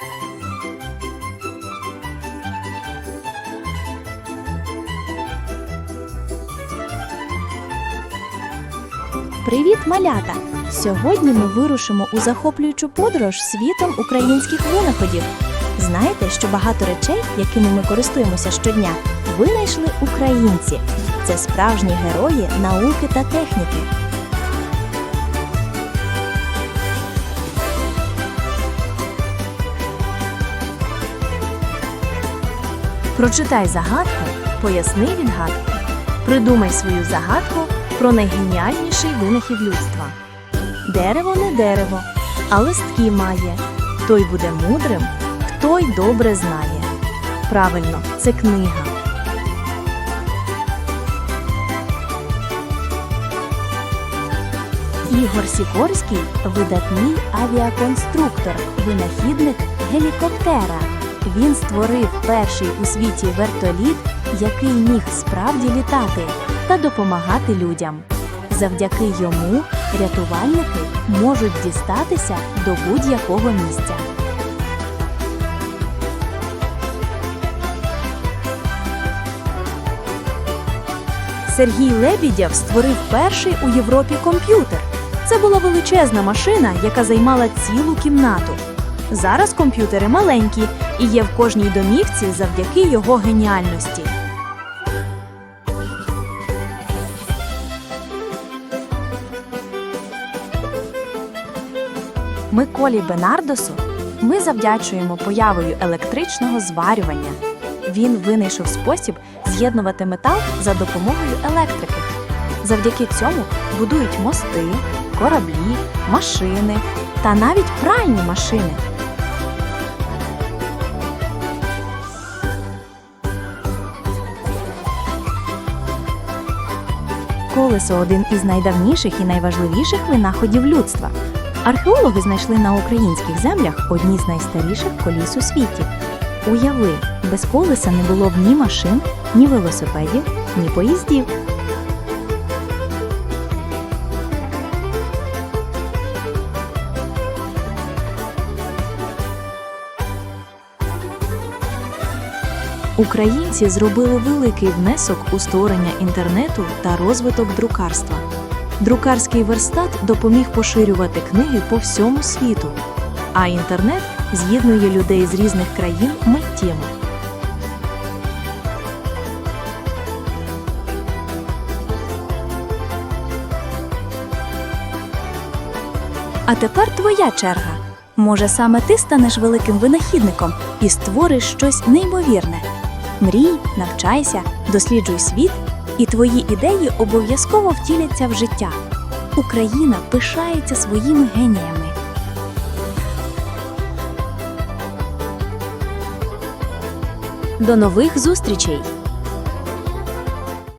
Привіт, малята! Сьогодні ми вирушимо у захоплюючу подорож світом українських винаходів. Знаєте, що багато речей, якими ми користуємося щодня, винайшли українці. Це справжні герої науки та техніки. Прочитай загадку, поясни відгадку. Придумай свою загадку про найгеніальніший винахід людства. Дерево не дерево, а листки має. Той буде мудрим, хто й добре знає. Правильно, це книга. Ігор Сікорський видатний авіаконструктор, винахідник гелікоптера. Він створив перший у світі вертоліт, який міг справді літати та допомагати людям. Завдяки йому рятувальники можуть дістатися до будь-якого місця. Сергій Лебідєв створив перший у Європі комп'ютер. Це була величезна машина, яка займала цілу кімнату. Зараз комп'ютери маленькі і є в кожній домівці завдяки його геніальності. Миколі Бенардосу ми завдячуємо появою електричного зварювання. Він винайшов спосіб з'єднувати метал за допомогою електрики. Завдяки цьому будують мости, кораблі, машини та навіть пральні машини. Колесо один із найдавніших і найважливіших винаходів людства. Археологи знайшли на українських землях одні з найстаріших коліс у світі. Уяви, без колеса не було б ні машин, ні велосипедів, ні поїздів. Українці зробили великий внесок у створення інтернету та розвиток друкарства. Друкарський верстат допоміг поширювати книги по всьому світу, а інтернет з'єднує людей з різних країн миттєво. А тепер твоя черга. Може, саме ти станеш великим винахідником і створиш щось неймовірне. Мрій, навчайся, досліджуй світ, і твої ідеї обов'язково втіляться в життя. Україна пишається своїми геніями. До нових зустрічей!